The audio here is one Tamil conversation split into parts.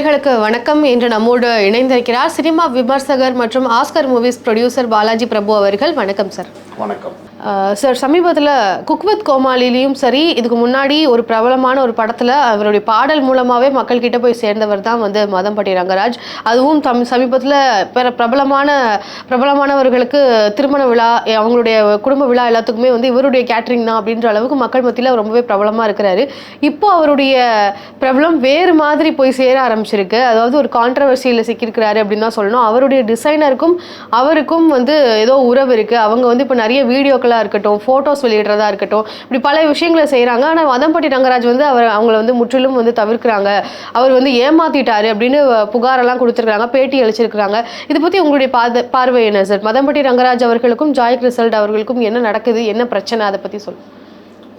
நேர்களுக்கு வணக்கம். இன்று நம்மோடு இணைந்திருக்கிறார் சினிமா விமர்சகர் மற்றும் Oscar movies producer Balaji Prabhu அவர்கள். வணக்கம் சார் வணக்கம். சார் சமீபத்தில் குக் வித் கோமாளிலையும் சரி இதுக்கு முன்னாடி ஒரு பிரபலமான ஒரு படத்தில் அவருடைய பாடல் மூலமாகவே மக்கள்கிட்ட போய் சேர்ந்தவர் தான் வந்து மதம்பட்டி ரங்கராஜ். அதுவும் தம் சமீபத்தில் பிற பிரபலமான பிரபலமானவர்களுக்கு திருமண விழா அவங்களுடைய குடும்ப விழா எல்லாத்துக்குமே வந்து இவருடைய கேட்ரிங் தான் அப்படின்ற அளவுக்கு மக்கள் மத்தியில் ரொம்பவே பிரபலமாக இருக்கிறாரு. இப்போ அவருடைய பிரபலம் வேறு மாதிரி போய் சேர ஆரம்பிச்சிருக்கு. அதாவது ஒரு கான்ட்ரவர்சியில் சிக்கியிருக்கிறாரு அப்படின்னு தான் சொல்லணும். அவருடைய டிசைனருக்கும் அவருக்கும் வந்து ஏதோ உறவு இருக்குது அவங்க வந்து இப்போ நிறைய வீடியோக்கள் வீடியோக்களாக இருக்கட்டும் ஃபோட்டோஸ் வெளியிடுறதா இருக்கட்டும் இப்படி பல விஷயங்களை செய்கிறாங்க ஆனால் மதம்பட்டி ரங்கராஜ் வந்து அவர் அவங்கள வந்து முற்றிலும் வந்து தவிர்க்கிறாங்க. அவர் வந்து ஏமாத்திட்டாரு அப்படின்னு புகாரெல்லாம் கொடுத்துருக்காங்க பேட்டி அளிச்சிருக்கிறாங்க. இதை பற்றி உங்களுடைய பாத பார்வை என்ன சார் மதம்பட்டி ரங்கராஜ் அவர்களுக்கும் ஜாய் கிரிசல்ட் அவர்களுக்கும் என்ன நடக்குது என்ன பிரச்சனை அதை பற்றி சொல்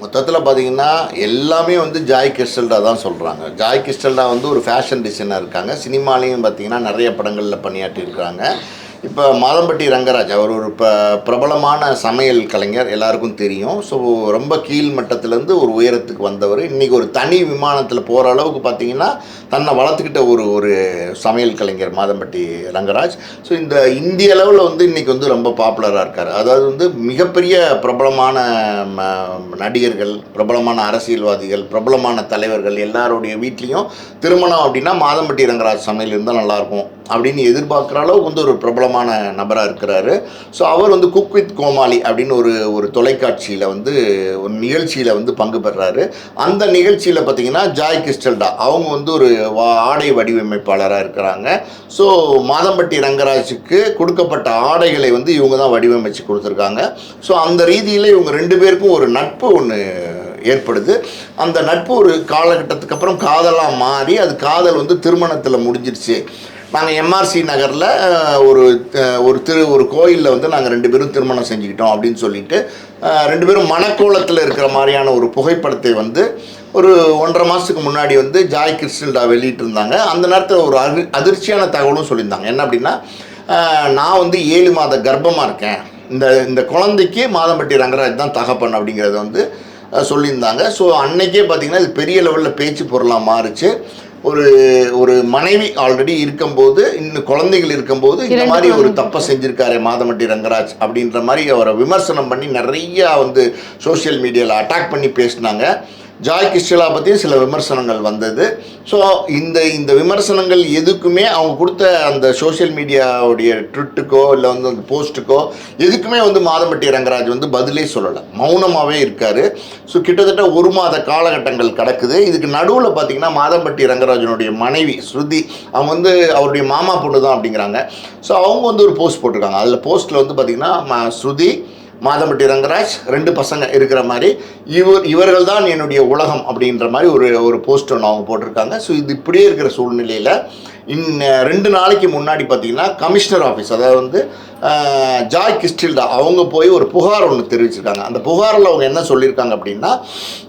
மொத்தத்தில் பார்த்தீங்கன்னா எல்லாமே வந்து ஜாய் கிறிஸ்டல்டா தான் சொல்கிறாங்க ஜாய் கிறிஸ்டல்டா வந்து ஒரு ஃபேஷன் டிசைனர் இருக்காங்க. சினிமாலேயும் பார்த்தீங்கன்னா நிறைய படங்களில் பணியாற்றி இருக்காங்க இப்போ மாதம்பட்டி ரங்கராஜ் அவர் ஒரு ப பிரபலமான சமையல் கலைஞர் எல்லாருக்கும் தெரியும். ஸோ ரொம்ப கீழ் மட்டத்திலேருந்து ஒரு உயரத்துக்கு வந்தவர். இன்றைக்கி ஒரு தனி விமானத்தில் போகிற அளவுக்கு பார்த்தீங்கன்னா தன்னை வளர்த்துக்கிட்ட ஒரு ஒரு சமையல் கலைஞர் மாதம்பட்டி ரங்கராஜ். ஸோ இந்த இந்திய அளவில் வந்து இன்றைக்கி வந்து ரொம்ப பாப்புலராக இருக்கார். அதாவது வந்து மிகப்பெரிய பிரபலமான ம- நடிகர்கள் பிரபலமான அரசியல்வாதிகள் பிரபலமான தலைவர்கள் எல்லாருடைய வீட்லேயும் திருமணம் அப்படின்னா மாதம்பட்டி ரங்கராஜ் சமையல் இருந்தால் நல்லாயிருக்கும் அப்படின்னு எதிர்பார்க்குற அளவுக்கு வந்து ஒரு பிரபலமான நபராக இருக்கிறாரு. ஸோ அவர் வந்து குக் வித் கோமாளி அப்படின்னு ஒரு ஒரு தொலைக்காட்சியில் வந்து ஒரு நிகழ்ச்சியில் வந்து பங்கு பெறாரு. அந்த நிகழ்ச்சியில் பார்த்தீங்கன்னா ஜாய் கிறிஸ்டல்டா அவங்க வந்து ஒரு வா- ஆடை வடிவமைப்பாளராக இருக்கிறாங்க. ஸோ மாதம்பட்டி ரங்கராஜுக்கு கொடுக்கப்பட்ட ஆடைகளை வந்து இவங்க தான் வடிவமைச்சு கொடுத்துருக்காங்க. ஸோ அந்த ரீதியில் இவங்க ரெண்டு பேருக்கும் ஒரு நட்பு ஒன்று ஏற்படுது. அந்த நட்பு ஒரு காலகட்டத்துக்கு அப்புறம் காதலாக மாறி அது காதல் வந்து திருமணத்தில் முடிஞ்சிருச்சு. நாங்கள் எம்ஆர்சி நகரில் ஒரு ஒரு திரு ஒரு கோயிலில் வந்து நாங்கள் ரெண்டு பேரும் திருமணம் செஞ்சுக்கிட்டோம் அப்படின்னு சொல்லிட்டு ரெண்டு பேரும் மணக்கோலத்தில் இருக்கிற மாதிரியான ஒரு புகைப்படத்தை வந்து ஒரு ஒன்றரை மாதத்துக்கு முன்னாடி வந்து ஜாய் கிறிஸ்டல்டா வெளியிட்டிருந்தாங்க. அந்த நேரத்தில் ஒரு அதி அதிர்ச்சியான தகவலும் சொல்லியிருந்தாங்க. என்ன அப்படின்னா நான் வந்து ஏழு மாத கர்ப்பமாக இருக்கேன். இந்த இந்த குழந்தைக்கு மாதம்பட்டி ரங்கராஜ் தான் தகப்பன் அப்படிங்கிறத வந்து சொல்லியிருந்தாங்க. ஸோ அன்னைக்கே பார்த்தீங்கன்னா இது பெரிய லெவலில் பேச்சு பொருளாக மாறுச்சு. ஒரு ஒரு மனைவி ஆல்ரெடி இருக்கும்போது இன்னும் குழந்தைகள் இருக்கும்போது இந்த மாதிரி ஒரு. தப்பை செஞ்சிருக்காரு மாதமட்டி ரங்கராஜ் அப்படின்ற மாதிரி அவரை விமர்சனம் பண்ணி நிறைய வந்து சோஷியல் மீடியாவில் அட்டாக் பண்ணி பேசினாங்க ஜாய் கிஸ்டிலா பற்றியும் சில விமர்சனங்கள் வந்தது. ஸோ இந்த இந்த விமர்சனங்கள் எதுக்குமே அவங்க கொடுத்த அந்த சோஷியல் மீடியாவுடைய ட்விட்டுக்கோ இல்லை வந்து அந்த போஸ்ட்டுக்கோ எதுக்குமே வந்து மாதம்பட்டி ரங்கராஜ் வந்து பதிலே சொல்லலை. மௌனமாகவே இருக்கார். ஸோ கிட்டத்தட்ட ஒரு மாத காலகட்டங்கள் கிடக்குது. இதுக்கு நடுவில் பார்த்தீங்கன்னா மாதம்பட்டி ரங்கராஜனுடைய மனைவி ஸ்ருதி அவங்க வந்து அவருடைய மாமா பொண்ணு தான் அப்படிங்கிறாங்க. ஸோ அவங்க வந்து ஒரு போஸ்ட் போட்டிருக்காங்க. அதில் போஸ்ட்டில் வந்து பார்த்திங்கன்னா ம- ஸ்ருதி மாதம்பட்டி ரங்கராஜ் ரெண்டு பசங்க இருக்கிற மாதிரி இவர் இவர்கள் தான் என்னுடைய உலகம் அப்படின்ற மாதிரி ஒரு ஒரு போஸ்ட் ஒன்று அவங்க போட்டிருக்காங்க. ஸோ இது இப்படியே இருக்கிற சூழ்நிலையில் இன்ன ரெண்டு நாளைக்கு முன்னாடி பார்த்தீங்கன்னா கமிஷனர் ஆஃபீஸ் அதாவது வந்து ஜாய் கிஸ்டில்டா அவங்க போய் ஒரு புகார் ஒன்று தெரிவிச்சிருக்காங்க. அந்த புகாரில் அவங்க என்ன சொல்லியிருக்காங்க அப்படின்னா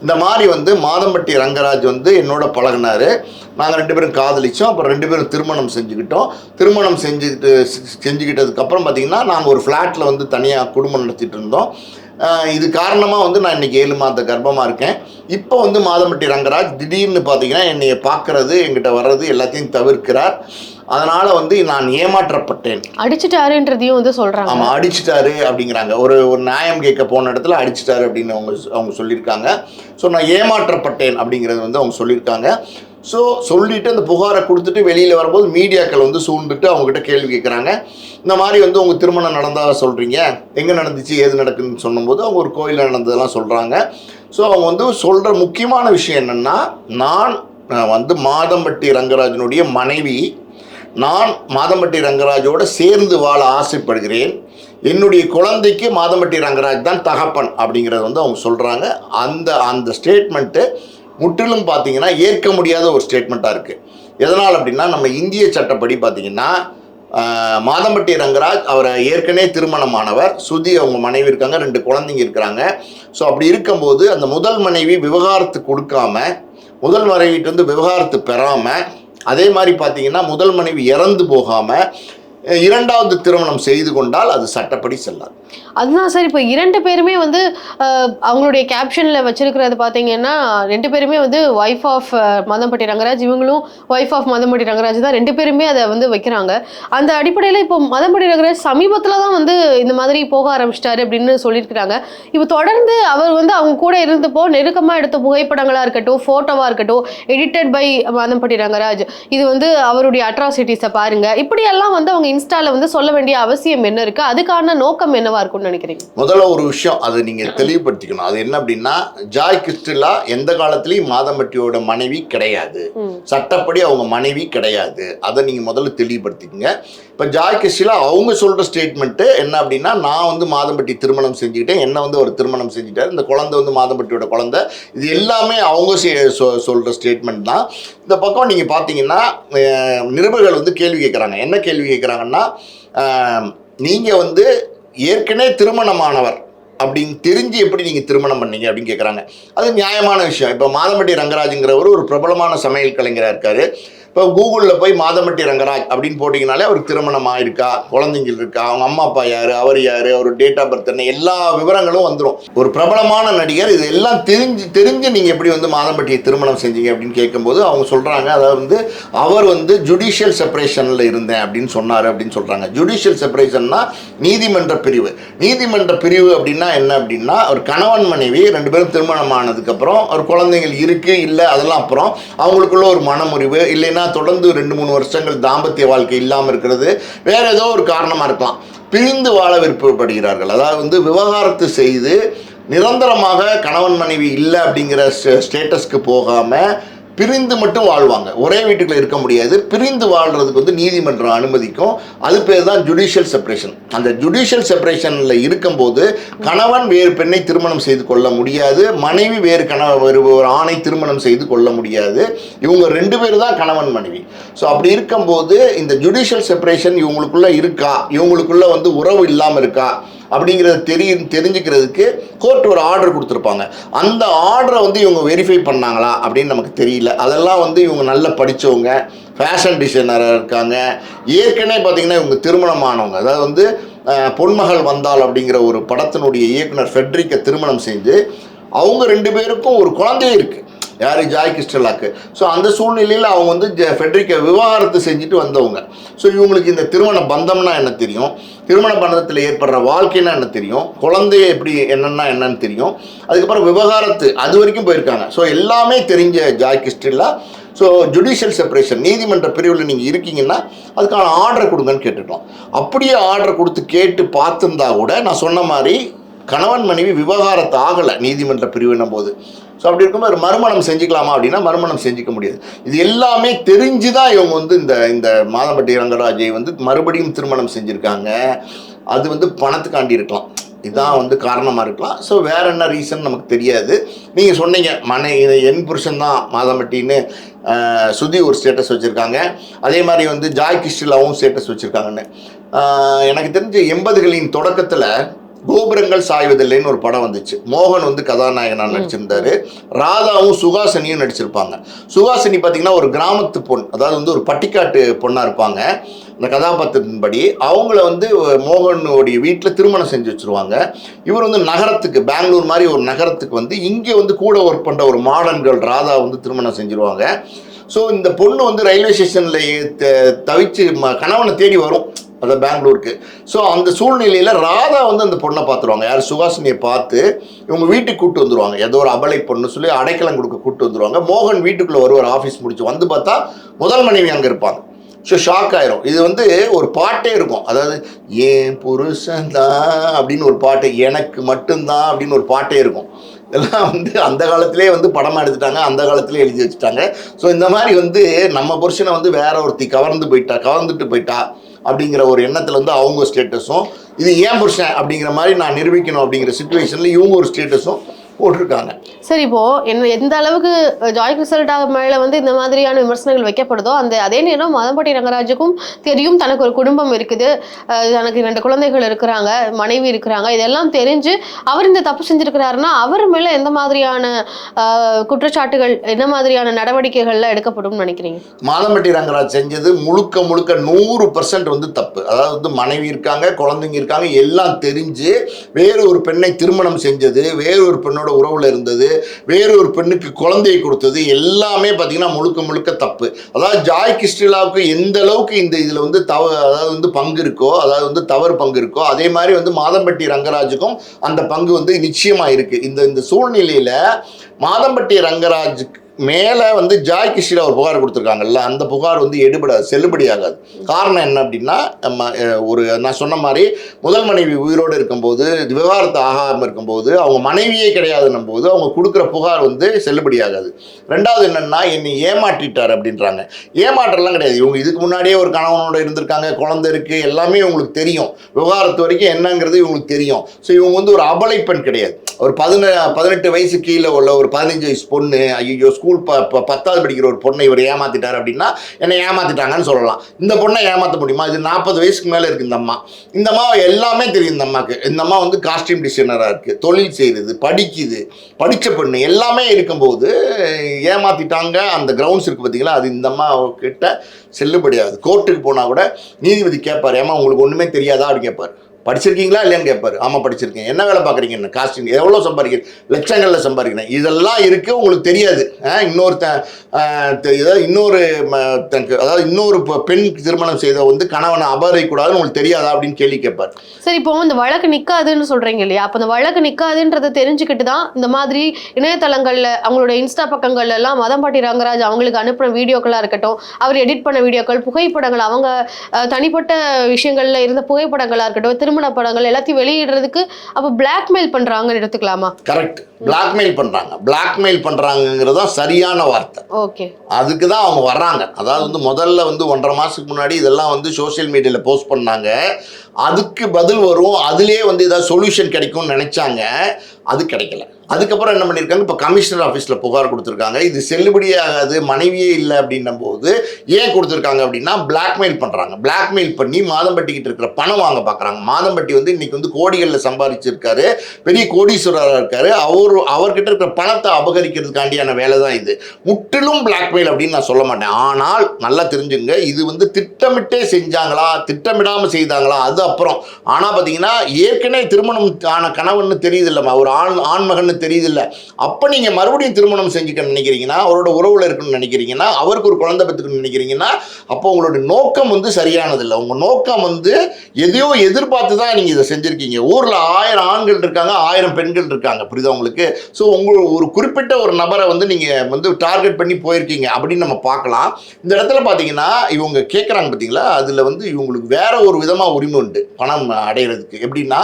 இந்த மாதிரி வந்து மாதம்பட்டி ரங்கராஜ் வந்து என்னோட பழகினார். நாங்கள் ரெண்டு பேரும் காதலிச்சோம். அப்புறம் ரெண்டு பேரும் திருமணம் செஞ்சுக்கிட்டோம். திருமணம் செஞ்சுக்கிட்டு செஞ்சுக்கிட்டதுக்கப்புறம் பார்த்தீங்கன்னா நாங்கள் ஒரு ஃப்ளாட்டில் வந்து தனியாக குடும்பம் நடத்திட்டு இருந்தோம். இது காரணமாக வந்து நான் இன்னைக்கு ஏழு மாத கர்ப்பமாக இருக்கேன். இப்போ வந்து மாதம்பட்டி ரங்கராஜ் திடீர்னு பார்த்தீங்கன்னா என்னைய பார்க்கறது என்கிட்ட வர்றது எல்லாத்தையும் தவிர்க்கிறார். அதனால் வந்து நான் ஏமாற்றப்பட்டேன். அடிச்சிட்டாருன்றதையும் வந்து சொல்றாங்க. ஆமாம் அடிச்சிட்டாரு அப்படிங்கிறாங்க. ஒரு ஒரு நியாயம் கேட்க போன இடத்துல அடிச்சிட்டாரு அப்படின்னு அவங்க அவங்க சொல்லியிருக்காங்க. ஸோ நான் ஏமாற்றப்பட்டேன் அப்படிங்கிறது வந்து அவங்க சொல்லியிருக்காங்க. ஸோ சொல்லிட்டு அந்த புகாரை கொடுத்துட்டு வெளியில் வரும்போது மீடியாக்கள் வந்து சூழ்ந்துட்டு அவங்ககிட்ட கேள்வி கேட்குறாங்க இந்த மாதிரி வந்து உங்கள் திருமணம் நடந்ததாக சொல்கிறீங்க எங்கே நடந்துச்சு ஏது நடக்குதுன்னு சொன்னும்போது அவங்க ஒரு கோயிலில் நடந்ததெல்லாம் சொல்கிறாங்க ஸோ அவங்க வந்து சொல்கிற முக்கியமான விஷயம் என்னென்னா நான் வந்து மாதம்பட்டி ரங்கராஜனுடைய மனைவி. நான் மாதம்பட்டி ரங்கராஜோட சேர்ந்து வாழ ஆசைப்படுகிறேன். என்னுடைய குழந்தைக்கு மாதம்பட்டி ரங்கராஜ் தான் தகப்பன் அப்படிங்கிறத வந்து அவங்க சொல்கிறாங்க அந்த அந்த ஸ்டேட்மெண்ட்டு முற்றிலும் பார்த்தீங்கன்னா ஏற்க முடியாத ஒரு ஸ்டேட்மெண்ட்டாக இருக்குது எதனால் அப்படின்னா நம்ம இந்திய சட்டப்படி பார்த்தீங்கன்னா மாதம்பட்டி ரங்கராஜ் அவரை ஏற்கனவே திருமணமானவர். சுதி அவங்க மனைவி இருக்காங்க ரெண்டு குழந்தைங்க இருக்கிறாங்க. ஸோ அப்படி இருக்கும்போது அந்த முதல் மனைவி விவகாரத்து கொடுக்காம முதல் மனைவிட்டு வந்து விவகாரத்து பெறாமல் அதே மாதிரி பார்த்தீங்கன்னா முதல் மனைவி இறந்து போகாமல் இரண்டாவது திருமணம் செய்து கொண்டால் அது சட்டப்படி செல்லாது. அதுதான் சார் இப்போ இரண்டு பேருமே வந்து அவங்களுடைய கேப்ஷனில் வச்சிருக்கிறது பார்த்தீங்கன்னா ரெண்டு பேருமே வந்து ஒய்ஃப் ஆஃப் மதம்பட்டி ரங்கராஜ் இவங்களும் ஒய்ஃப் ஆஃப் மதம்பட்டி ரங்கராஜ் தான் ரெண்டு பேருமே அதை வந்து வைக்கிறாங்க. அந்த அடிப்படையில் இப்போ மதம்பட்டி ரங்கராஜ் சமீபத்தில் தான் வந்து இந்த மாதிரி போக ஆரம்பிச்சிட்டாரு அப்படின்னு சொல்லியிருக்கிறாங்க. இப்போ தொடர்ந்து அவர் வந்து அவங்க கூட இருந்தப்போ நெருக்கமாக எடுத்த புகைப்படங்களாக இருக்கட்டும் ஃபோட்டோவாக இருக்கட்டும் எடிட்டட் பை மதம்பட்டி ரங்கராஜ். இது வந்து அவருடைய அட்ராசிட்டிஸை பாருங்க. இப்படியெல்லாம் வந்து அவங்க இன்ஸ்டால வந்து சொல்ல வேண்டிய அவசியம் என்ன இருக்கு? அதுக்கான நோக்கம் என்னவா இருக்கும்னு நினைக்கிறீங்க? முதல்ல ஒரு விஷயம் அதை நீங்கள் தெளிவுபடுத்திக்கணும். அது என்ன அப்படின்னா ஜாய் கிறிஸ்டிலா எந்த காலத்துலேயும் மாதம்பட்டியோட மனைவி கிடையாது. சட்டப்படி அவங்க மனைவி கிடையாது. அதை நீங்கள் முதல்ல தெளிவுபடுத்திக்கங்க. இப்போ ஜாய் கிறிஸ்டிலா அவங்க சொல்கிற ஸ்டேட்மெண்ட்டு என்ன அப்படின்னா நான் வந்து மாதம்பட்டி திருமணம் செஞ்சுக்கிட்டேன் என்ன வந்து ஒரு திருமணம் செஞ்சுட்டார் இந்த குழந்தை வந்து மாதம்பட்டியோட குழந்தை. இது எல்லாமே அவங்க சொல்ற ஸ்டேட்மெண்ட் தான். இந்த பக்கம் நீங்கள் பார்த்தீங்கன்னா நிருபர்கள் வந்து கேள்வி கேட்குறாங்க என்ன கேள்வி சொல்கிறாங்கன்னா நீங்கள் வந்து ஏற்கனவே திருமணமானவர் அப்படின்னு தெரிஞ்சு எப்படி நீங்கள் திருமணம் பண்ணீங்க அப்படின்னு கேட்குறாங்க அது நியாயமான விஷயம். இப்போ மாதம்பட்டி ரங்கராஜுங்கிறவர் ஒரு பிரபலமான சமையல் கலைஞராக இருக்கார். இப்போ கூகுளில் போய் மாதம்பட்டி ரங்கராஜ் அப்படின்னு போட்டிங்கனாலே அவருக்கு திருமணம் ஆயிருக்கா? குழந்தைங்கள் இருக்கா? அவங்க அம்மா அப்பா யார்? அவர் யார்? அவர் டேட் ஆஃப் பர்த் என்ன? எல்லா விவரங்களும் வந்துடும் ஒரு பிரபலமான நடிகர். இது எல்லாம் தெரிஞ்சு தெரிஞ்சு நீங்கள் எப்படி வந்து மாதம்பட்டியை திருமணம் செஞ்சீங்க அப்படின்னு கேட்கும்போது அவங்க சொல்கிறாங்க அதாவது வந்து அவர் வந்து ஜுடிஷியல் செப்பரேஷனில் இருந்தேன் அப்படின்னு சொன்னார் அப்படின்னு சொல்கிறாங்க ஜுடிஷியல் செப்பரேஷன்னா நீதிமன்ற பிரிவு. நீதிமன்ற பிரிவு அப்படின்னா என்ன அப்படின்னா ஒரு கணவன் மனைவி ரெண்டு பேரும் திருமணம் ஆனதுக்கப்புறம் ஒரு குழந்தைகள் இருக்குது இல்லை அதெல்லாம் அப்புறம் அவங்களுக்குள்ள ஒரு மனமுறிவு இல்லைன்னா தொடர்ந்து ரெண்டு மூணு வருஷங்கள் தாம்பத்திய வாழ்க்கை இல்லாமல் இருக்கிறது. வேற ஏதோ ஒரு காரணமாக இருக்கலாம். பிரிந்து வாழ விருப்பப்படுகிறார்கள். அதாவது வந்து விவகாரத்து செய்து நிரந்தரமாக கணவன் மனைவி இல்லை அப்படிங்கிற ஸ்டேட்டஸ்க்கு போகாமல் பிரிந்து மட்டும் வாழ்வாங்க. ஒரே வீட்டுக்குள்ள இருக்க முடியாது. பிரிந்து வாழ்றதுக்கு வந்து நீதிமன்றம் அனுமதிக்கும். அது பேர் தான் ஜுடிஷியல் செப்பரேஷன் அந்த ஜுடிஷியல் செப்பரேஷனில் இருக்கும்போது கணவன் வேறு பெண்ணை திருமணம் செய்து கொள்ள முடியாது. மனைவி வேறு கணவன் ஒரு ஆணை திருமணம் செய்து கொள்ள முடியாது. இவங்க ரெண்டு பேர் தான் கணவன் மனைவி. ஸோ அப்படி இருக்கும்போது இந்த ஜுடிஷியல் செப்பரேஷன் இவங்களுக்குள்ள இருக்கா? இவங்களுக்குள்ள வந்து உறவு இல்லாமல் இருக்கா? அப்படிங்கிறத தெரிய தெரிஞ்சுக்கிறதுக்கு கோர்ட் ஒரு ஆர்டர் கொடுத்துருப்பாங்க. அந்த ஆர்டரை வந்து இவங்க வெரிஃபை பண்ணாங்களா அப்படின்னு நமக்கு தெரியல. அதெல்லாம் வந்து இவங்க நல்லா படித்தவங்க ஃபேஷன் டிசைனராக இருக்காங்க. ஏற்கனவே பார்த்தீங்கன்னா இவங்க திருமணமானவங்க. அதாவது வந்து பொன்மகள் வந்தால் அப்படிங்கிற ஒரு படத்தினுடைய இயக்குனர் ஃபெட்ரிக்கை திருமணம் செஞ்சு அவங்க ரெண்டு பேருக்கும் ஒரு குழந்தையே இருக்குது யார் ஜாய் கிறிஸ்டலாக்கு? ஸோ அந்த சூழ்நிலையில் அவங்க வந்து ஜ- ஃபெட்ரிக்கை விவாகரத்து செஞ்சுட்டு வந்தவங்க. ஸோ இவங்களுக்கு இந்த திருமண பந்தம்னா என்ன தெரியும்? திருமண பந்தத்தில் ஏற்படுற வாழ்க்கைனா என்ன தெரியும்? குழந்தைய எப்படி என்னன்னா என்னன்னு தெரியும். அதுக்கப்புறம் விவகாரத்து அது வரைக்கும் போயிருக்காங்க. ஸோ எல்லாமே தெரிஞ்ச ஜாய் கிறிஸ்டலா ஸோ ஜுடிஷியல் செப்பரேஷன் நீதிமன்ற பிரிவில் நீங்கள் இருக்கீங்கன்னா அதுக்கான ஆர்டர் கொடுங்கன்னு கேட்டுட்டோம். அப்படியே ஆர்டர் கொடுத்து கேட்டு பார்த்துருந்தா கூட நான் சொன்ன மாதிரி கணவன் மனைவி விவகாரத்து ஆகலை நீதிமன்ற பிரிவினும் போது ஸோ அப்படி இருக்கும்போது மறுமணம் செஞ்சுக்கலாமா அப்படின்னா மறுமணம் செஞ்சுக்க முடியாது. இது எல்லாமே தெரிஞ்சு தான் இவங்க வந்து இந்த இந்த மாதம்பட்டி ரங்கராஜை வந்து மறுபடியும் திருமணம் செஞ்சுருக்காங்க. அது வந்து பணத்துக்காண்டி இருக்கலாம். இதுதான் வந்து காரணமாக இருக்கலாம். ஸோ வேற என்ன ரீசன் நமக்கு தெரியாது. நீங்கள் சொன்னீங்க மனை இது என் புருஷன் தான் மாதம்பட்டின்னு சுதி ஒரு ஸ்டேட்டஸ் வச்சுருக்காங்க. அதே மாதிரி வந்து ஜாய் கிஸ்டிலாவும் ஸ்டேட்டஸ் வச்சுருக்காங்கன்னு. எனக்கு தெரிஞ்ச எண்பதுகளின் தொடக்கத்தில் கோபுரங்கள் சாய்வதில்லைன்னு ஒரு படம் வந்துச்சு. மோகன் வந்து கதாநாயகனா நடிச்சிருந்தாரு. ராதாவும் சுகாசினியும் நடிச்சிருப்பாங்க. சுகாசினி பார்த்தீங்கன்னா ஒரு கிராமத்து பொண் அதாவது வந்து ஒரு பட்டிக்காட்டு பொண்ணாக இருப்பாங்க. இந்த கதாபாத்திரத்தின்படி அவங்கள வந்து மோகனுடைய வீட்டில் திருமணம் செஞ்சு வச்சுருவாங்க. இவர் வந்து நகரத்துக்கு பெங்களூர் மாதிரி ஒரு நகரத்துக்கு வந்து இங்கே வந்து கூட ஒர்க் பண்ணுற ஒரு மாடர்ன் கேர்ள் ராதா வந்து திருமணம் செஞ்சுருவாங்க. ஸோ இந்த பொண்ணு வந்து ரயில்வே ஸ்டேஷனில் தவிச்சு ம- கணவனை தேடி வரும். அது பெங்களூருக்கு. ஸோ அந்த சூழ்நிலையில் ராதா வந்து அந்த பொண்ணை பார்த்துருவாங்க. யார்? சுகாசினியை பார்த்து இவங்க வீட்டுக்கு கூட்டு வந்துருவாங்க. ஏதோ ஒரு அபலை பொண்ணு சொல்லி அடைக்கலம் கொடுக்க கூட்டு வந்துருவாங்க. மோகன் வீட்டுக்குள்ளே வருவார் ஆஃபீஸ் முடிச்சு. வந்து பார்த்தா முதல் மனைவி அங்கே இருப்பாங்க. ஸோ ஷாக் ஆயிரும். இது வந்து ஒரு பாட்டே இருக்கும். அதாவது ஏன் புருஷன் தான் அப்படின்னு ஒரு பாட்டு. எனக்கு மட்டும்தான் அப்படின்னு ஒரு பாட்டே இருக்கும். இதெல்லாம் வந்து அந்த காலத்திலே வந்து படமாக எடுத்துட்டாங்க. அந்த காலத்திலே எழுதி வச்சுட்டாங்க. ஸோ இந்த மாதிரி வந்து நம்ம புருஷனை வந்து வேற ஒருத்தி கவர்ந்து போயிட்டா கவர்ந்துட்டு போயிட்டா அப்படிங்கிற ஒரு எண்ணத்தில் வந்து அவங்க ஸ்டேட்டஸும் இது ஏன் புருஷன் அப்படிங்கிற மாதிரி நான் நிரூபிக்கணும் அப்படிங்கிற சுச்சுவேஷனில் இவங்க ஒரு ஸ்டேட்டஸும் போட்டிருக்காங்க. சரி இப்போ என்ன எந்த அளவுக்கு ஜாய் கிறிஸ்டல்டா மேல வந்து இந்த மாதிரியான விமர்சனங்கள் வைக்கப்படுதோ அந்த அதே நேரம் மதம்பட்டி ரங்கராஜுக்கும் தெரியும் தனக்கு ஒரு குடும்பம் இருக்குது தனக்கு ரெண்டு குழந்தைகள் இருக்கிறாங்க மனைவி இருக்கிறாங்க இதெல்லாம் தெரிஞ்சு அவர் இந்த தப்பு செஞ்சிருக்கிறாருன்னா அவர் மேல எந்த மாதிரியான குற்றச்சாட்டுகள் என்ன மாதிரியான நடவடிக்கைகள்லாம் எடுக்கப்படும் நினைக்கிறீங்க? மாதம்பட்டி ரங்கராஜ் செஞ்சது முழுக்க முழுக்க நூறு பர்சன்ட் வந்து தப்பு. அதாவது வந்து மனைவி இருக்காங்க குழந்தைங்க இருக்காங்க எல்லாம் தெரிஞ்சு வேறு ஒரு பெண்ணை திருமணம் செஞ்சது வேறு ஒரு பெண்ணோட உறவுல இருந்தது வேறு ஒரு பெண்ணுக்கு குழந்தையை கொடுத்தது எல்லாமே பார்த்தீங்கன்னா முழுக்க முழுக்க தப்பு. அதாவது ஜாய் கிறிஸ்டிலாவுக்கு எந்த அளவுக்கு இந்த இதில் வந்து தவ அதாவது வந்து பங்கு இருக்கோ அதாவது வந்து தவறு பங்கு இருக்கோ அதே மாதிரி வந்து மாதம்பட்டி ரங்கராஜுக்கும் அந்த பங்கு வந்து நிச்சயமா இருக்கு. இந்த இந்த சூழ்நிலையில மாதம்பட்டி ரங்கராஜுக்கு மேலே வந்து ஜாய் கிஷில ஒரு புகார் கொடுத்துருக்காங்கல்ல அந்த புகார் வந்து எடுபடாது செல்லுபடி ஆகாது காரணம் என்ன அப்படின்னா நம்ம ஒரு நான் சொன்ன மாதிரி முதல் மனைவி உயிரோடு இருக்கும்போது விவகாரத்து ஆகாமல் இருக்கும்போது அவங்க மனைவியே கிடையாதுன்னும் போது அவங்க கொடுக்குற புகார் வந்து செல்லுபடி ஆகாது ரெண்டாவது என்னன்னா என்னை ஏமாற்றிட்டார் அப்படின்றாங்க. ஏமாற்றலாம் கிடையாது. இவங்க இதுக்கு முன்னாடியே ஒரு கணவனோட இருந்திருக்காங்க குழந்தை இருக்குது எல்லாமே இவங்களுக்கு தெரியும். விவகாரத்து வரைக்கும் என்னங்கிறது இவங்களுக்கு தெரியும். ஸோ இவங்க வந்து ஒரு அபலை பெண் கிடையாது. ஒரு பதின பதினெட்டு வயசு கீழே உள்ள ஒரு பதினஞ்சு வயசு பொண்ணு ஐயோ ஸ்கூல் ப பத்தாவது படிக்கிற ஒரு பொண்ணை இவர் ஏமாத்திட்டார் அப்படின்னா என்னை ஏமாத்திட்டாங்கன்னு சொல்லலாம். இந்த பொண்ணை ஏமாற்ற முடியுமா? இது நாற்பது வயசுக்கு மேலே இருக்கு இந்த அம்மா. இந்த அம்மா எல்லாமே தெரியும் இந்த அம்மாவுக்கு இந்த அம்மா வந்து காஸ்டியூம் டிசைனராக இருக்குது தொழில் செய்கிறது படிக்குது படித்த பொண்ணு. எல்லாமே இருக்கும்போது ஏமாத்திட்டாங்க. அந்த கிரவுண்ட்ஸ் இருக்குது பார்த்தீங்களா அது இந்த அம்மா கிட்ட செல்லுபடியாது கோர்ட்டுக்கு போனால் கூட நீதிபதி கேட்பார் ஏமா உங்களுக்கு ஒன்றுமே தெரியாதா? அப்படின்னு கேட்பார் படிச்சிருக்கீங்களா இல்லையான்னு கேட்பாரு ஆமாம் படிச்சிருக்கேன். என்ன வேலை பார்க்குறீங்க? காஸ்டிங் எவ்வளோ சம்பாதிக்கிறேன் லட்சங்களில் சம்பாதிக்கிறேன். இதெல்லாம் இருக்குது உங்களுக்கு தெரியாது. ஆ, இன்னொருத்தன் ஏதாவது இன்னொரு ம, தனக்கு அதாவது இன்னொரு பெண் திருமணம் செய்த வந்து கணவனை அபகரிக்கூடாதுன்னு உங்களுக்கு தெரியாதா அப்படின்னு கேள்வி கேட்பார் சரி இப்போ இந்த வழக்கு நிற்காதுன்னு சொல்கிறீங்க இல்லையா? அப்போ இந்த வழக்கு நிற்காதுன்றத தெரிஞ்சுக்கிட்டு தான் இந்த மாதிரி இணையதளங்களில் அவங்களோட இன்ஸ்டா பக்கங்கள்ல எல்லாம் மதம்பாட்டி ரங்கராஜ் அவங்களுக்கு அனுப்பின வீடியோக்களாக இருக்கட்டும் அவர் எடிட் பண்ண வீடியோக்கள் புகைப்படங்கள் அவங்க தனிப்பட்ட விஷயங்களில் இருந்த புகைப்படங்களாக இருக்கட்டும் திருமண படங்கள் எல்லாத்தையும் வெளியிடுறதுக்கு அப்போ பிளாக்மெயில் பண்றாங்கன்னு எடுத்துக்கலாமா? கரெக்ட் பிளாக்மெயில் பண்ணுறாங்க பிளாக்மெயில் பண்ணுறாங்கங்கிறது தான் சரியான வார்த்தை. ஓகே அதுக்கு தான் அவங்க வர்றாங்க. அதாவது வந்து முதல்ல வந்து ஒன்றரை மாதத்துக்கு முன்னாடி இதெல்லாம் வந்து சோஷியல் மீடியாவில் போஸ்ட் பண்ணாங்க. அதுக்கு பதில் வரும். அதுலேயே வந்து ஏதாவது சொல்யூஷன் கிடைக்கும்னு நினச்சாங்க. அது கிடைக்கல. அதுக்கப்புறம் என்ன பண்ணியிருக்காங்க? இப்போ கமிஷனர் ஆஃபீஸில் புகார் கொடுத்துருக்காங்க. இது செல்லுபடியே ஆகாது மனைவியே இல்லை அப்படின்னும் போது ஏன் கொடுத்துருக்காங்க அப்படின்னா பிளாக்மெயில் பண்ணுறாங்க பிளாக்மெயில் பண்ணி மாதம்பட்டிக்கிட்டு இருக்கிற பணம் வாங்க பார்க்குறாங்க மாதம்பட்டி வந்து இன்றைக்கி வந்து கோடிகளில் சம்பாதிச்சிருக்காரு. பெரிய கோடீஸ்வரராக இருக்கார். அவர் அவர்கிட்ட இருக்கிற பணத்தை அபகரிக்கிறதுக்காண்டியான வேலை தான் இது. முற்றிலும் பிளாக்மெயில் அப்படின்னு நான் சொல்ல மாட்டேன். ஆனால் நல்லா தெரிஞ்சுங்க இது வந்து திட்டமிட்டே செஞ்சாங்களா திட்டமிடாமல் செய்தாங்களா அது அப்புறம். ஆனால் பார்த்தீங்கன்னா ஏற்கனவே திருமணம் ஆன கணவன் தெரியுது இல்லைம்மா ஒரு ஆண் ஆண்மகன்னு தெரியுது இல்லை அப்போ நீங்கள் மறுபடியும் திருமணம் செஞ்சுக்க நினைக்கிறீங்கன்னா அவரோட உறவில் இருக்கணும்னு நினைக்கிறீங்கன்னா அவருக்கு ஒரு குழந்தை பெற்றுக்கணும்னு நினைக்கிறீங்கன்னா அப்போ உங்களோட நோக்கம் வந்து சரியானது இல்லை உங்கள் நோக்கம் வந்து எதையோ எதிர்பார்த்து தான் நீங்கள் இதை செஞ்சுருக்கீங்க. ஊரில் ஆயிரம் ஆண்கள் இருக்காங்க ஆயிரம் பெண்கள் இருக்காங்க. புரியுதா உங்களுக்கு? ஸோ உங்கள் ஒரு குறிப்பிட்ட ஒரு நபரை வந்து நீங்கள் வந்து டார்கெட் பண்ணி போயிருக்கீங்க அப்படின்னு நம்ம பார்க்கலாம். இந்த இடத்துல பார்த்தீங்கன்னா இவங்க கேட்குறாங்க பார்த்தீங்களா அதில் வந்து இவங்களுக்கு வேற ஒரு விதமாக உரிமை உண்டு. பணம் அடையிறதுக்கு. எப்படின்னா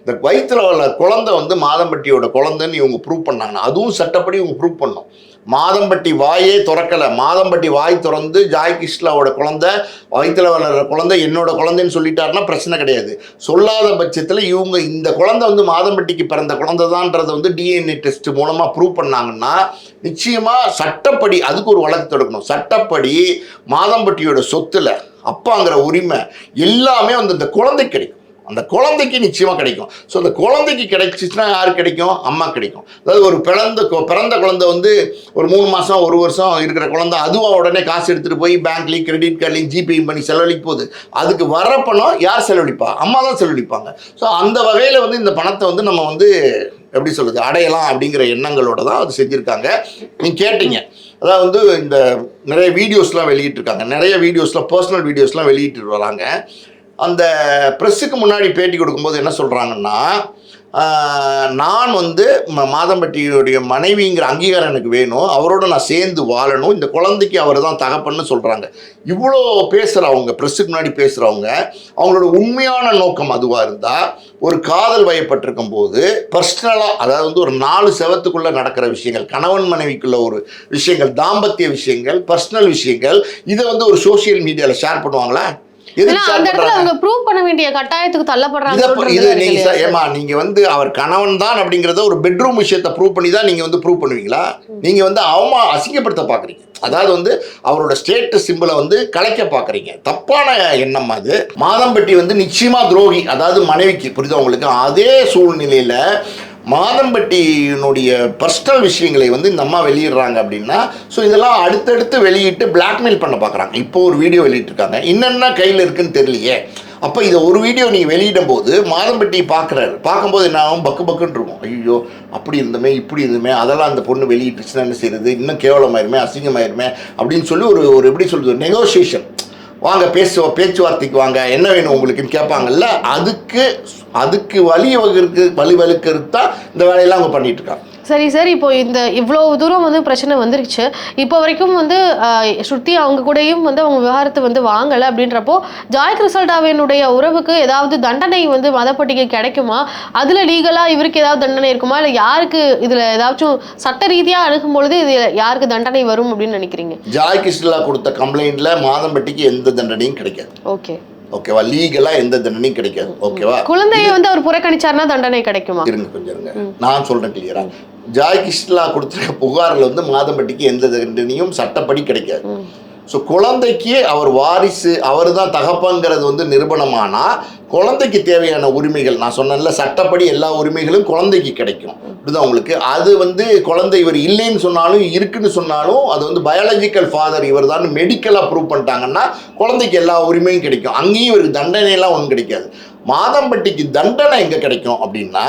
இந்த வயிற்றுல உள்ள குழந்தை வந்து மாதம்பட்டியோட குழந்தைன்னு இவங்க ப்ரூவ் பண்ணாங்கன்னா அதுவும் சட்டப்படி இவங்க ப்ரூவ் பண்ணணும். மாதம்பட்டி வாயே திறக்கலை. மாதம்பட்டி வாய் திறந்து ஜாய் கிஷ்லாவோட குழந்தை வயிற்றில் வளர்ற குழந்தை என்னோட குழந்தைன்னு சொல்லிட்டாருன்னா பிரச்சனை கிடையாது. சொல்லாத பட்சத்தில் இவங்க இந்த குழந்தை வந்து மாதம்பட்டிக்கு பிறந்த குழந்தை தான்றதை வந்து டிஎன்ஏ டெஸ்ட் மூலமாக ப்ரூவ் பண்ணாங்கன்னா நிச்சயமாக சட்டப்படி அதுக்கு ஒரு வழக்கு தொடக்கணும். சட்டப்படி மாதம்பட்டியோட சொத்தில் அப்பாங்கிற உரிமை எல்லாமே வந்து இந்த குழந்தை கிடைக்கும். அந்த குழந்தைக்கு நிச்சயமாக கிடைக்கும். ஸோ அந்த குழந்தைக்கு கிடைச்சிச்சுன்னா யார் கிடைக்கும்? அம்மா கிடைக்கும். அதாவது ஒரு பிறந்த பிறந்த குழந்தை வந்து ஒரு மூணு மாதம் ஒரு வருஷம் இருக்கிற குழந்தை அதுவாக உடனே காசு எடுத்துகிட்டு போய் பேங்க்லேயும் கிரெடிட் கார்ட்லேயும் ஜிபேயும் பண்ணி செலவழிக்க போகுது. அதுக்கு வர பணம் யார் செலவழிப்பா? அம்மா தான் செலவழிப்பாங்க. ஸோ அந்த வகையில் வந்து இந்த பணத்தை வந்து நம்ம வந்து எப்படி சொல்கிறது அடையலாம் அப்படிங்கிற எண்ணங்களோட தான் அது செஞ்சுருக்காங்க. நீங்கள் கேட்டீங்க. அதாவது வந்து இந்த நிறைய வீடியோஸ்லாம் வெளியிட்டிருக்காங்க. நிறைய வீடியோஸ்லாம் பர்சனல் வீடியோஸ்லாம் வெளியிட்டு வராங்க. அந்த ப்ரெஸ்ஸுக்கு முன்னாடி பேட்டி கொடுக்கும்போது என்ன சொல்கிறாங்கன்னா நான் வந்து மாதம்பட்டியுடைய மனைவிங்கிற அங்கீகாரம் எனக்கு வேணும் அவரோட நான் சேர்ந்து வாழணும் இந்த குழந்தைக்கு அவர் தான் தகப்பன்னு சொல்கிறாங்க இவ்வளோ பேசுகிறவங்க ப்ரெஸ்ஸுக்கு முன்னாடி பேசுகிறவங்க அவங்களோட உண்மையான நோக்கம் அதுவாக இருந்தால் ஒரு காதல் வயப்பட்டிருக்கும் போது பர்சனலாக அதாவது வந்து ஒரு நாலு செவத்துக்குள்ளே நடக்கிற விஷயங்கள் கணவன் மனைவிக்குள்ள ஒரு விஷயங்கள் தாம்பத்திய விஷயங்கள் பர்சனல் விஷயங்கள் இதை வந்து ஒரு சோஷியல் மீடியாவில் ஷேர் பண்ணுவாங்களா? அந்த இடத்துல பண்றாங்க? அவங்க ப்ரூவ் பண்ண வேண்டிய கட்டாயத்துக்கு தள்ளப்படுறாங்க இது நீங்க ஏமா நீங்க வந்து அவர் கணவன் தான் அப்படிங்கறத ஒரு பெட்ரூம் விஷயத்தை ப்ரூவ் பண்ணி தான் நீங்க வந்து ப்ரூவ் பண்ணுவீங்களா? நீங்க வந்து அவமா அசிங்கப்படுத்த பாக்குறீங்க. அதாவது வந்து அவரோட ஸ்டேட் சிம்பிளை வந்து கலைக்க பாக்குறீங்க. தப்பான எண்ணம் அது. மாதம்பட்டி வந்து நிச்சயமா துரோகி. அதாவது மனைவிக்கு புரியுதா உங்களுக்கு? அதே சூழ்நிலையில மாதம்பட்டியினுடைய பர்சனல் விஷயங்களை வந்து இந்த அம்மா வெளியிடுறாங்க அப்படின்னா ஸோ இதெல்லாம் அடுத்தடுத்து வெளியிட்டு பிளாக்மெயில் பண்ண பார்க்குறாங்க. இப்போ ஒரு வீடியோ வெளியிட்டிருக்காங்க. என்னென்ன கையில் இருக்குன்னு தெரியலையே. அப்போ இதை ஒரு வீடியோ நீங்கள் வெளியிடும் போது மாதம்பட்டி பார்க்குறாரு. பார்க்கும்போது என்ன ஆகும்? பக்கு பக்குன்னு இருக்கும். ஐயோ அப்படி இருந்தமே இப்படி இருந்துமே அதெல்லாம் அந்த பொண்ணு வெளியிட்டுச்சுன்னா என்ன செய்யறது இன்னும் கேவலமாயிருமே அசிங்கமாயிருமே அப்படின்னு சொல்லி ஒரு ஒரு எப்படி சொல்கிறது நெகோசியேஷன் வாங்க பேசுவோம் பேச்சுவார்த்தைக்கு வாங்க. என்ன வேணும் உங்களுக்குன்னு கேட்பாங்கல்ல? அதுக்கு அதுக்கு வழி வகுக்கு வழி வகுக்கிறது தான் இந்த வேலையெல்லாம் அவங்க பண்ணிட்டு இருக்காங்க. சரி சார் இப்போ இந்த இவ்வளோ தூரம் வந்து பிரச்சனை வந்துருச்சு. இப்போ வரைக்கும் வந்து ஆஹ், ஸ்ருதி அவங்க கூடயும் வந்து அவங்க விவகாரத்தை வந்து வாங்கலை. அப்படின்றப்போ ஜாய் கிறிசல்டாவினுடைய உறவுக்கு ஏதாவது தண்டனை வந்து மதப்பட்டிக்கு கிடைக்குமா? அதில் லீகலாக இவருக்கு ஏதாவது தண்டனை இருக்குமா? இல்லை யாருக்கு இதில் ஏதாச்சும் சட்ட ரீதியாக அணுகும் பொழுது இது யாருக்கு தண்டனை வரும் அப்படின்னு நினைக்கிறீங்க? ஜாய் கிருஷ்ணலா கொடுத்த கம்ப்ளைண்ட்ல மாதம்பட்டிக்கு எந்த தண்டனையும் கிடைக்காது. ஓகே. ஓகேவா? லீகலா எந்த தண்டனையும் கிடைக்காது. ஓகேவா? குழந்தையை வந்து அவர் புறக்கணிச்சார்னா தண்டனை கிடைக்குமா? இருங்க கொஞ்சம் நான் சொல்றேன் கிளியரா ஜாய் கிருஷ்ணலா கொடுத்துருக்க புகாரில் வந்து மாதம்பட்டிக்கு எந்த தண்டனையும் சட்டப்படி கிடைக்காது. ஸோ குழந்தைக்கு அவர் வாரிசு அவர் தான் தகப்பங்கிறது வந்து நிரூபணமானா குழந்தைக்கு தேவையான உரிமைகள் நான் சொன்னேன்ல சட்டப்படி எல்லா உரிமைகளும் குழந்தைக்கு கிடைக்கும். இப்படிதான் உங்களுக்கு. அது வந்து குழந்தை இவர் இல்லைன்னு சொன்னாலும் இருக்குன்னு சொன்னாலும் அது வந்து பயாலஜிக்கல் ஃபாதர் இவர் தான் மெடிக்கலாக ப்ரூவ் பண்ணிட்டாங்கன்னா குழந்தைக்கு எல்லா உரிமையும் கிடைக்கும். அங்கேயும் இவருக்கு தண்டனையெல்லாம் ஒன்றும் கிடைக்காது. மாதம்பட்டிக்கு தண்டனை எங்கே கிடைக்கும் அப்படின்னா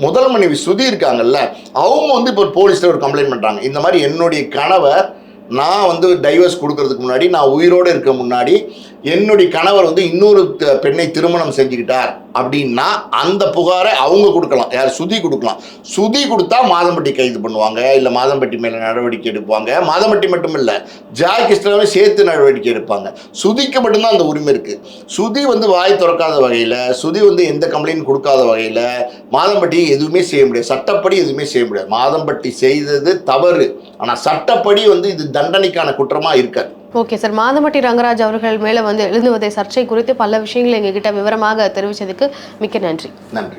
முதல் மனைவி சுதி இருக்காங்கல்ல அவங்க வந்து இப்போ போலீஸில் ஒரு கம்ப்ளைண்ட் பண்ணுறாங்க இந்த மாதிரி என்னுடைய கணவர் நான் வந்து டைவர்ஸ் கொடுக்கறதுக்கு முன்னாடி நான் உயிரோடு இருக்க முன்னாடி என்னுடைய கணவர் வந்து இன்னொரு த- பெண்ணை திருமணம் செஞ்சுக்கிட்டார் அப்படின்னா அந்த புகாரை அவங்க கொடுக்கலாம். யார்? சுதி கொடுக்கலாம். சுதி கொடுத்தா மாதம்பட்டி கைது பண்ணுவாங்க. இல்லை மாதம்பட்டி மேலே நடவடிக்கை எடுப்பாங்க. மாதம்பட்டி மட்டும் இல்லை ஜாய் கிருஷ்ணாவை சேர்த்து நடவடிக்கை எடுப்பாங்க. சுதிக்கு மட்டும்தான் அந்த உரிமை இருக்குது சுதி வந்து வாய் திறக்காத வகையில் சுதி வந்து எந்த கம்ப்ளைண்ட் கொடுக்காத வகையில் மாதம்பட்டி எதுவுமே செய்ய முடியாது. சட்டப்படி எதுவுமே செய்ய முடியாது. மாதம்பட்டி செய்தது தவறு. ஆனால் சட்டப்படி வந்து இது தண்டனைக்கான குற்றமாக இருக்காது. Okay sir. மாதமட்டி ரங்கராஜ் அவர்கள் மேலே வந்து எழுந்துவதை சர்ச்சை குறித்து பல விஷயங்களை எங்ககிட்ட விவரமாக தெரிவித்ததுக்கு மிக்க நன்றி. நன்றி.